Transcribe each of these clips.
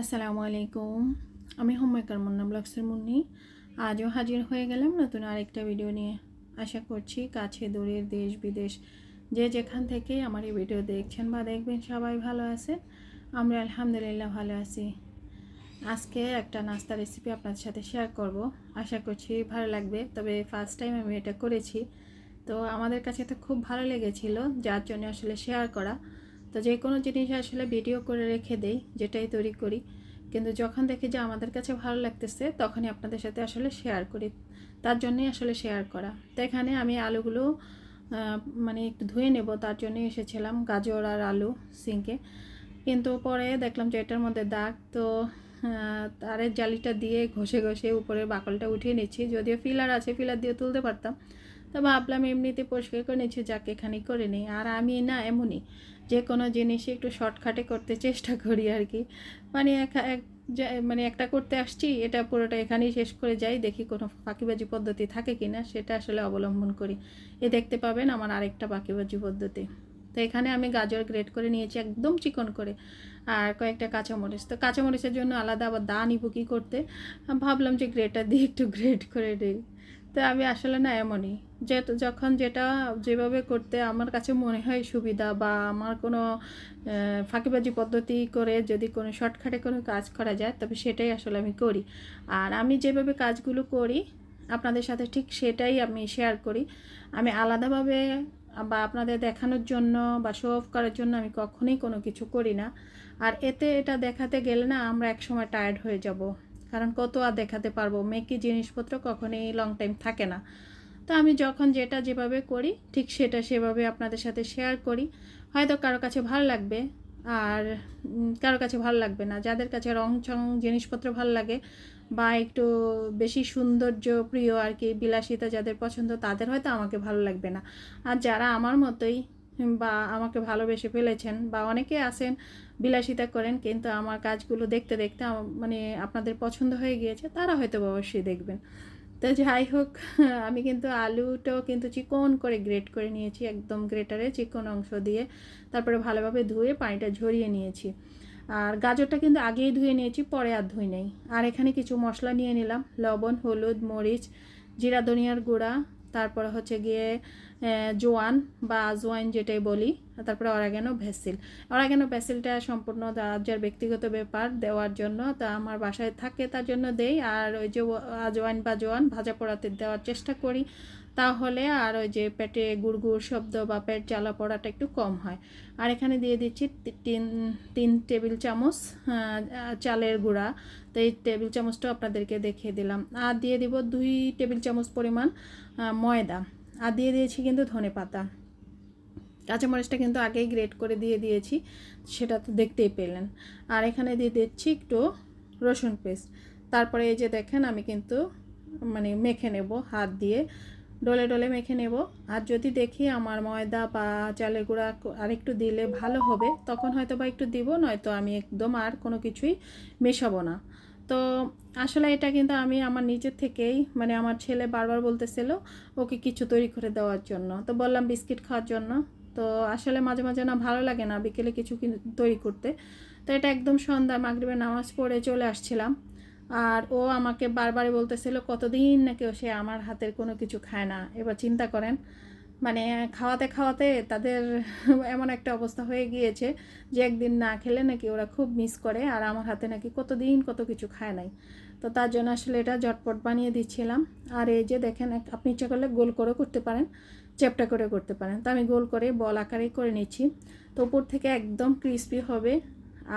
আসসালামু আলাইকুম। আমি হোমমেকার মুন্না ব্লগসের মুন্নি। আজও হাজির হয়ে গেলাম নতুন আরেকটা ভিডিও নিয়ে। আশা করছি কাছে দূরের দেশ, বিদেশ, যে যেখান থেকে আমার এই ভিডিও দেখছেন বা দেখবেন সবাই ভালো আছেন আমরা আলহামদুলিল্লাহ ভালো আছি। আজকে একটা নাস্তা রেসিপি আপনাদের সাথে শেয়ার করব। আশা করছি ভালো লাগবে, তবে ফার্স্ট টাইম আমি এটা করেছি। তো আমাদের কাছে তো খুব ভালো লেগেছিল, যার জন্য আসলে শেয়ার করা। তো যে কোনো জিনিস আসলে ভিডিও করে রেখে দেই, যেটাই তৈরি করি। কিন্তু যখন দেখি যে আমাদের কাছে ভালো লাগতেছে, তখনই আপনাদের সাথে আসলে শেয়ার করি। তার জন্যই আসলে শেয়ার করা। তো এখানে আমি আলুগুলো মানে একটু ধুয়ে নেব, তার জন্যই এসেছিলাম গাজর আর আলু সিঙ্কে। কিন্তু পরে দেখলাম যে এটার মধ্যে দাগ, তো তারের জালিটা দিয়ে ঘষে ঘষে উপরের বাকলটা উঠিয়ে নিচ্ছি। যদিও ফিলার আছে ফিলার দিয়ে তুলতে পারতাম। তো ভাবলাম এমনিতে পরিষ্কার করে নিচ্ছি, যাকে এখানে করে নিই। আর আমি না এমনই যে কোনো জিনিসই একটু শর্টকাটে করতে চেষ্টা করি আর কি। মানে এক- এক মানে একটা করতে আসছি, এটা পুরোটা এখানেই শেষ করে যাই, দেখি কোনো পাখিবাজি পদ্ধতি থাকে কি না সেটা আসলে অবলম্বন করি। এ দেখতে পাবেন আমার আরেকটা পাখিবাজি পদ্ধতি। তো এখানে আমি গাজর গ্রেট করে নিয়েছি একদম চিকন করে, আর কয়েকটা কাঁচামরিচ। তো কাঁচামরিচের জন্য আলাদা আবার দা নিব কী করতে? ভাবলাম যে গ্রেটার দিয়ে একটু গ্রেট করে দিই তো আমি আসলে না, এমনই। যে যখন যেটা যেভাবে করতে আমার কাছে মনে হয় সুবিধা বা আমার কোনো ফাঁকিবাজি পদ্ধতি করে যদি কোনো শর্টকাটে কোনো কাজ করা যায়, তবে সেটাই আসলে আমি করি। আর আমি যেভাবে কাজগুলো করি, আপনাদের সাথে ঠিক সেটাই আমি শেয়ার করি। আমি আলাদাভাবে বা আপনাদের দেখানোর জন্য বা শো অফ করার জন্য আমি কখনোই কোনো কিছু করি না। আর এতে এটা দেখাতে গেলে না আমরা একসময় টায়ার্ড হয়ে যাব। কারণ কত আর দেখাতে পারব? মেকি জিনিসপত্র কখনোই লং টাইম থাকে না। তো আমি যখন যেটা যেভাবে করি, ঠিক সেটা সেভাবে আপনাদের সাথে শেয়ার করি। হয়তো কারও কাছে ভালো লাগবে, আর কারও কাছে ভালো লাগবে না। যাদের কাছে রং চং জিনিসপত্র ভালো লাগে, বা একটু বেশি সৌন্দর্য প্রিয় আর কি, বিলাসিতা যাদের পছন্দ, তাদের হয়তো আমাকে ভালো লাগবে না। আর যারা আমার মতোই বা আমাকে ভালোবেসে ফেলেছেন, বা অনেকে আছেন, বিলাসিতা করেন, কিন্তু আমার কাজগুলো দেখতে দেখতে মানে আপনাদের পছন্দ হয়ে গিয়েছে, তারা হয়তো অবশ্যই দেখবেন। তো যাই হোক, আমি কিন্তু আলুটাও কিন্তু চিকন করে গ্রেট করে নিয়েছি, একদম গ্রেটারে চিকন অংশ দিয়ে। তারপরে ভালোভাবে ধুয়ে পানিটা ঝরিয়ে নিয়েছি। আর গাজরটা কিন্তু আগেই ধুয়ে নিয়েছি, পরে আর ধুই নেই। আর এখানে কিছু মশলা নিয়ে নিলাম, লবণ, হলুদ, মরিচ, জিরা, ধনিয়ার গুঁড়া, তারপরে হচ্ছে গিয়ে জোয়ান বা আজওয়াইন যেটাই বলি তারপরে অরাগেনো ভেসিল অরাগেনো ভেসিলটা সম্পূর্ণ যার ব্যক্তিগত ব্যাপার দেওয়ার জন্য তা আমার বাসায় থাকে, তার জন্য দেই। আর ওই যে আজওয়াইন বা জোয়ান ভাজা পোড়াতে দেওয়ার চেষ্টা করি। তাহলে আর ওই যে পেটে গুড়গুড় শব্দ বা পেট জ্বালা পড়াটা একটু কম হয়। আর এখানে দিয়ে দিচ্ছি তিন তিন টেবিল চামচ চালের গুঁড়া। তো এই টেবিল চামচটাও আপনাদেরকে দেখিয়ে দিলাম। আর দিয়ে দিব দুই টেবিল চামচ পরিমাণ ময়দা। আর দিয়ে দিয়েছি কিন্তু ধনে পাতা। কাঁচামরিচটা কিন্তু আগেই গ্রেট করে দিয়ে দিয়েছি, সেটা তো দেখতেই পেলেন। আর এখানে দিয়ে দিচ্ছি একটু রসুন পেস্ট। তারপরে এই যে দেখেন, আমি কিন্তু মানে মেখে নেব হাত দিয়ে, ডলে ডলে মেখে নেব। আর যদি দেখি আমার ময়দা বা চালের গুঁড়া আরেকটু দিলে ভালো হবে, তখন হয়তো বা একটু দিব, নয়তো আমি একদম আর কোনো কিছুই মেশাবো না। তো আসলে এটা কিন্তু আমি আমার নিজের থেকেই মানে আমার ছেলে বারবার বলতেছিল ওকে কিছু তৈরি করে দেওয়ার জন্য। তো বললাম বিস্কিট খাওয়ার জন্য। তো আসলে মাঝে মাঝে না ভালো লাগে না বিকেলে কিছু তৈরি করতে। তো এটা একদম সন্ধ্যা মাগরিবের নামাজ পড়ে চলে আসছিলাম। আর ও আমাকে বারবারই বলতেছিল, কতদিন নাকি ও সে আমার হাতের কোনো কিছু খায় না? এবার চিন্তা করেন মানে খাওয়াতে খাওয়াতে তাদের এমন একটা অবস্থা হয়ে গিয়েছে যে একদিন না খেলে নাকি ওরা খুব মিস করে। আর আমার হাতে নাকি কতদিন কত কিছু খায় নাই। তো তার জন্য আসলে এটা ঝটপট বানিয়ে দিচ্ছিলাম। আর এই যে দেখেন আপনি ইচ্ছা করলে গোল করে করতে পারেন, চ্যাপটা করে করতে পারেন। তো আমি গোল করে বল আকারে করে নিচ্ছি। তো উপর থেকে একদম ক্রিস্পি হবে।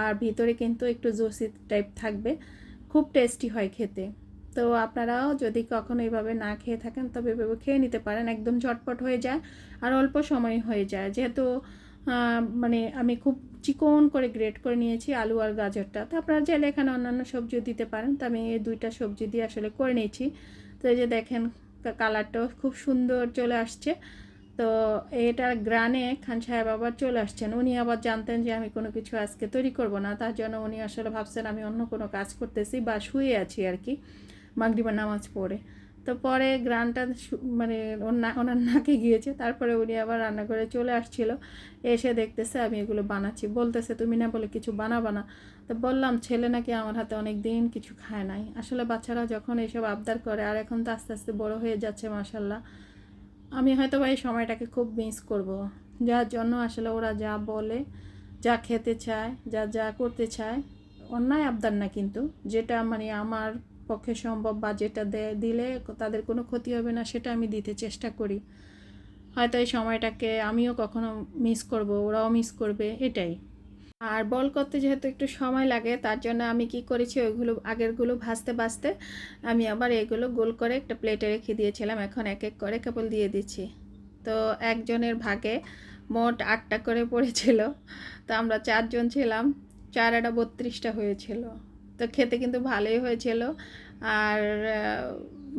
আর ভিতরে কিন্তু একটু জুসি টাইপ থাকবে। খুব টেস্টি হয় খেতে। তো আপনারাও যদি কখনো এইভাবে না খেয়ে থাকেন, তবে এভাবে খেয়ে নিতে পারেন। একদম ঝটপট হয়ে যায় আর অল্প সময় হয়ে যায়। যেহেতু মানে আমি খুব চিকন করে গ্রেট করে নিয়েছি আলু আর গাজরটা। তো আপনারা চাইলে এখানে অন্যান্য সবজিও দিতে পারেন। তো আমি এই দুইটা সবজি দিয়ে আসলে করে নিয়েছি। তো এই যে দেখেন কালারটাও খুব সুন্দর চলে আসছে। তো এটার গ্রানে খান সাহেব আবার চলে আসছেন। উনি আবার জানতেন যে আমি কোনো কিছু আজকে তৈরি করব না। তার জন্য উনি আসলে ভাবছেন আমি অন্য কোনো কাজ করতেছি বা শুয়ে আছি আর কি। মাগরিবার নামাজ পড়ে। তো পরে গ্রানটা মানে ওর না ওনার নাকে গিয়েছে, তারপরে উনি আবার রান্না করে চলে আসছিল, এসে দেখতেছে আমি এগুলো বানাচ্ছি। বলতেছে, তুমি না বলে কিছু বানাবা না? তো বললাম, ছেলে নাকি আমার হাতে অনেক দিন কিছু খায় নাই। আসলে বাচ্চারা যখন এইসব আবদার করে, আর এখন তো আস্তে আস্তে বড় হয়ে যাচ্ছে মাসাল্লাহ আমি হয়তো বা এই সময়টাকে খুব মিস করব। যার জন্য আসলে ওরা যা বলে, যা খেতে চায়, যা যা করতে চায়, অন্যায় আবদার না কিন্তু, যেটা মানে আমার পক্ষে সম্ভব বা যেটা দিলে তাদের কোনো ক্ষতি হবে না, সেটা আমি দিতে চেষ্টা করি। হয়তো এই সময়টাকে আমিও কখনো মিস করব, ওরাও মিস করবে, এটাই। আর বল করতে যেহেতু একটু সময় লাগে, তার জন্য আমি কি করেছি, ওইগুলো, আগেরগুলো ভাজতে ভাজতে আমি আবার এগুলো গোল করে একটা প্লেটে রেখে দিয়েছিলাম, এখন এক এক করে কেবল দিয়ে দিচ্ছি। তো একজনের ভাগে মোট আটটা করে পড়েছিল, তো আমরা চারজন ছিলাম, চার আটা বত্রিশটা হয়েছিল। তো খেতে কিন্তু ভালোই হয়েছিল। আর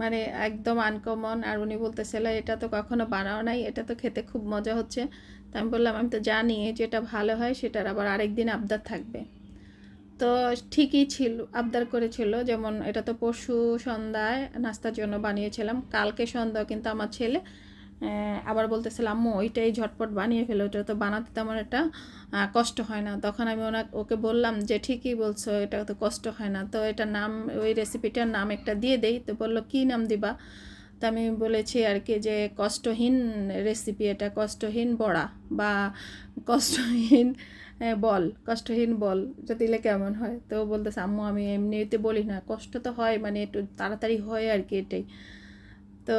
মানে একদম আনকমন আর উনি বলতেছিল, এটা তো কখনো বানাও নাই, এটা তো খেতে খুব মজা হচ্ছে। তো আমি বললাম, আমি তো জানি যেটা ভালো হয়, সেটার আবার আরেক দিন আবদার থাকবে। তো ঠিকই ছিল, আবদার করেছিল, যেমন এটা তো পরশু সন্ধ্যায় নাস্তার জন্য বানিয়েছিলাম। কালকে সন্ধ্যা কিন্তু আমার ছেলে আবার বলতেছিল, আম্মু, ওইটাই ঝটপট বানিয়ে ফেলো ওটা তো বানাতে তেমন একটা কষ্ট হয় না। তখন আমি ওনা, ওকে বললাম যে, ঠিকই বলছো, এটা তো কষ্ট হয় না। তো এটার নাম, ওই রেসিপিটার নাম একটা দিয়ে দেই, তো বলল, কী নাম দিবা? তো আমি বলেছি আর কি যে, কষ্টহীন রেসিপি এটা কষ্টহীন বড়া বা কষ্টহীন বল কষ্টহীন বল, এটা দিলে কেমন হয়? তো বলতেছে, আম্মু, আমি এমনিতে বলি না, কষ্ট তো হয় মানে একটু তাড়াতাড়ি হয় আর কি এটাই। তো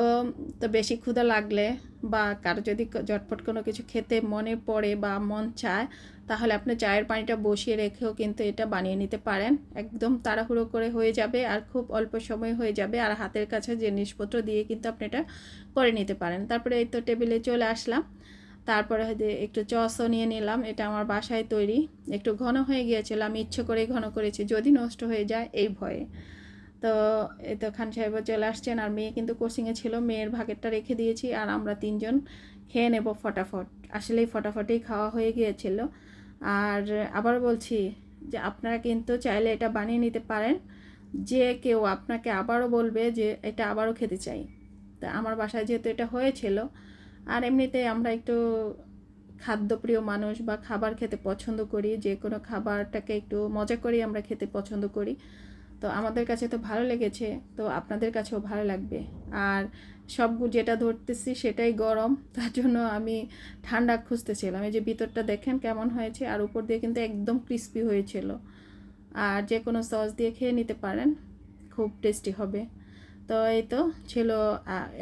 তো বেশি ক্ষুধা লাগলে বা কারও যদি ঝটপট কোনো কিছু খেতে মনে পড়ে বা মন চায়, তাহলে আপনি চায়ের পানিটা বসিয়ে রেখেও কিন্তু এটা বানিয়ে নিতে পারেন। একদম তাড়াহুড়ো করে হয়ে যাবে আর খুব অল্প সময় হয়ে যাবে আর হাতের কাছে জিনিসপত্র দিয়ে কিন্তু আপনি এটা করে নিতে পারেন। তারপরে এই তো টেবিলে চলে আসলাম। তারপরে হয়তো একটু চসও নিয়ে নিলাম। এটা আমার বাসায় তৈরি। একটু ঘন হয়ে গিয়েছিল। আমি ইচ্ছে করেই ঘন করেছি। যদি নষ্ট হয়ে যায়, এই ভয়ে। তো এই তো খান সাহেব চলে আসছেন আর মেয়ে কিন্তু কোচিংয়ে ছিল। মেয়ের ভাগেরটা রেখে দিয়েছি আর আমরা তিনজন খেয়ে নেব ফটাফট। আসলেই ফটাফটেই খাওয়া হয়ে গিয়েছিল। আর আবার বলছি যে আপনারা কিন্তু চাইলে এটা বানিয়ে নিতে পারেন। যে কেউ আপনাকে আবারও বলবে যে এটা আবারও খেতে চাই। তা আমার বাসায় যেহেতু এটা হয়েছিল আর এমনিতে আমরা একটু খাদ্যপ্রিয় মানুষ বা খাবার খেতে পছন্দ করি, যে কোনো খাবারটাকে একটু মজা করেই আমরা খেতে পছন্দ করি। তো আমাদের কাছে তো ভালো লেগেছে, তো আপনাদের কাছেও ভালো লাগবে। আর সব যেটা ধরতেছি সেটাই গরম, তার জন্য আমি ঠান্ডা খুঁজতেছিলাম। এই যে ভিতরটা দেখেন কেমন হয়েছে, আর উপর দিয়ে কিন্তু একদম ক্রিস্পি হয়েছিল। আর যে কোনো সস দিয়ে খেয়ে নিতে পারেন, খুব টেস্টি হবে। তো এই তো ছিল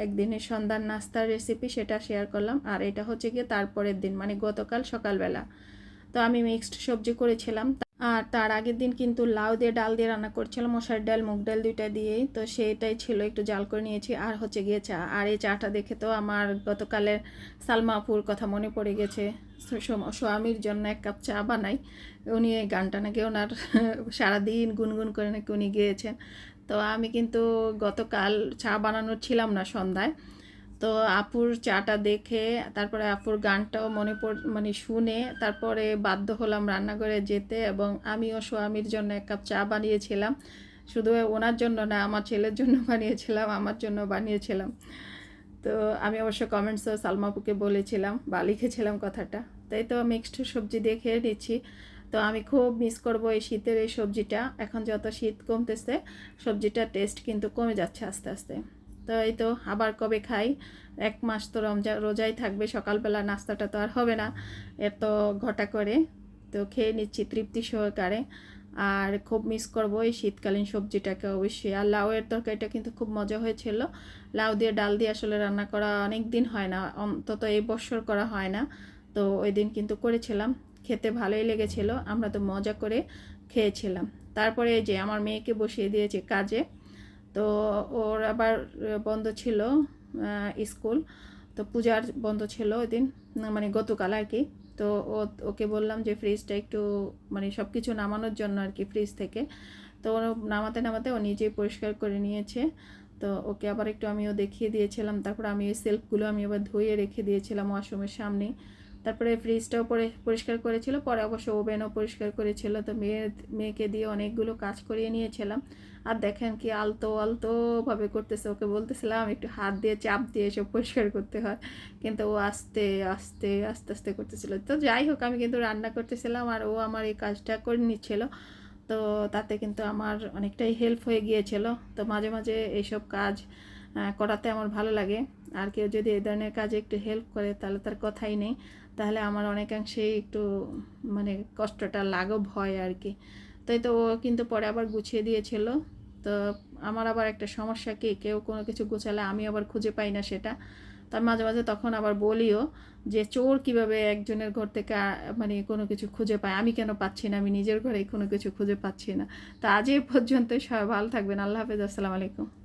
একদিনের সন্ধ্যার নাস্তার রেসিপি সেটা শেয়ার করলাম। আর এটা হচ্ছে গিয়ে তারপরের দিন মানে গতকাল সকালবেলা। তো আমি মিক্সড সবজি করেছিলাম। আর তার আগের দিন কিন্তু লাউ দিয়ে ডাল দিয়ে রান্না করছিলাম মশার ডাল, মুগ ডাল দুইটা দিয়েই। তো সেটাই ছিল, একটু জাল করে নিয়েছি, আর হচ্ছে গিয়ে চা। আর এই চাটা দেখে তো আমার গতকালের সালমাপুর কথা মনে পড়ে গেছে। স্বামীর জন্য এক কাপ চা বানাই। উনি এই গানটা নাকি ওনার সারাদিন গুনগুন করে নাকি উনি গেয়েছেন। তো আমি কিন্তু গতকাল চা বানানোর ছিলাম না সন্ধ্যায়। তো আপুর চাটা দেখে, তারপরে আপুর গানটাও মনে পড় মানে শুনে তারপরে বাধ্য হলাম রান্নাঘরে যেতে এবং আমিও স্বামীর জন্য এক কাপ চা বানিয়েছিলাম। শুধু ওনার জন্য না, আমার ছেলের জন্য বানিয়েছিলাম, আমার জন্য বানিয়েছিলাম। তো আমি অবশ্য কমেন্টসও সালমাপুকে বলেছিলাম, বা লিখেছিলাম কথাটা। তাই তো মিক্সড সবজি দিয়ে খেয়ে নিচ্ছি। তো আমি খুব মিস করব এই শীতের এই সবজিটা। এখন যত শীত কমতেছে, সবজিটার টেস্ট কিন্তু কমে যাচ্ছে আস্তে আস্তে। তো এই তো, আবার কবে খাই? এক মাস তো রমজা, রোজাই থাকবে, সকালবেলা নাস্তাটা তো আর হবে না। এত ঘটা করে। তো খেয়ে নিচ্ছি তৃপ্তি সহকারে। আর খুব মিস করব এই শীতকালীন সবজিটাকে অবশ্যই। আর লাউয়ের তরকারিটা কিন্তু খুব মজা হয়েছিল। লাউ দিয়ে ডাল দিয়ে আসলে রান্না করা অনেক দিন হয় না, অন্তত এই বছর করা হয় না। তো ওই দিন কিন্তু করেছিলাম। খেতে ভালোই লেগেছিল। আমরা তো মজা করে খেয়েছিলাম। তারপরে এই যে আমার মেয়েকে বসিয়ে দিয়েছে কাজে। তো ওর আবার বন্ধ ছিল স্কুল। তো পূজার বন্ধ ছিল ওই দিন মানে গতকাল আর কি। তো ওকে বললাম যে ফ্রিজটা একটু মানে সব কিছু নামানোর জন্য আর কি ফ্রিজ থেকে। তো ও নামাতে নামাতে ও নিজেই পরিষ্কার করে নিয়েছে। তো ওকে আবার একটু আমিও দেখিয়ে দিয়েছিলাম। তারপর আমি ওই সেলফগুলো আমি আবার ধুয়ে রেখে দিয়েছিলাম ওয়াশরুমের সামনে। তারপরে ফ্রিজটাও পরে, পরিষ্কার করেছিল। পরে অবশ্য ওভেনও পরিষ্কার করেছিল। তো মেয়ে, মেয়েকে দিয়ে অনেকগুলো কাজ করিয়ে নিয়েছিলাম। আর দেখেন কি আলতো আলতোভাবে করতেছে। ওকে বলতেছিলাম একটু হাত দিয়ে, চাপ দিয়ে এসব পরিষ্কার করতে হয়। কিন্তু ও আস্তে আস্তে আস্তে আস্তে করতেছিল। তো যাই হোক, আমি কিন্তু রান্না করতেছিলাম আর ও আমার এই কাজটা করে নিচ্ছিল। তো তাতে কিন্তু আমার অনেকটাই হেল্প হয়ে গিয়েছিল। তো মাঝে মাঝে এইসব কাজ করাতে আমার ভালো লাগে। আর কেউ যদি এই ধরনের কাজে একটু হেল্প করে, তাহলে তার কথাই নেই। তাহলে আমার অনেকাংশেই একটু মানে কষ্টটা লাঘব হয় আর কি। তাই তো ও কিন্তু পরে আবার গুছিয়ে দিয়েছিল। তো আমার আবার একটা সমস্যা কি, কেউ কোনো কিছু গুছালে আমি আবার খুঁজে পাই না সেটা। তার মাঝে মাঝে তখন আবার বলিও যে চোর কীভাবে একজনের ঘর থেকে মানে কোনো কিছু খুঁজে পায়? আমি কেন পাচ্ছি না? আমি নিজের ঘরে কোনো কিছু খুঁজে পাচ্ছি না। তা আজ এ পর্যন্ত সবাই ভালো থাকবেন। আল্লাহ হাফেজ। আসসালামু আলাইকুম।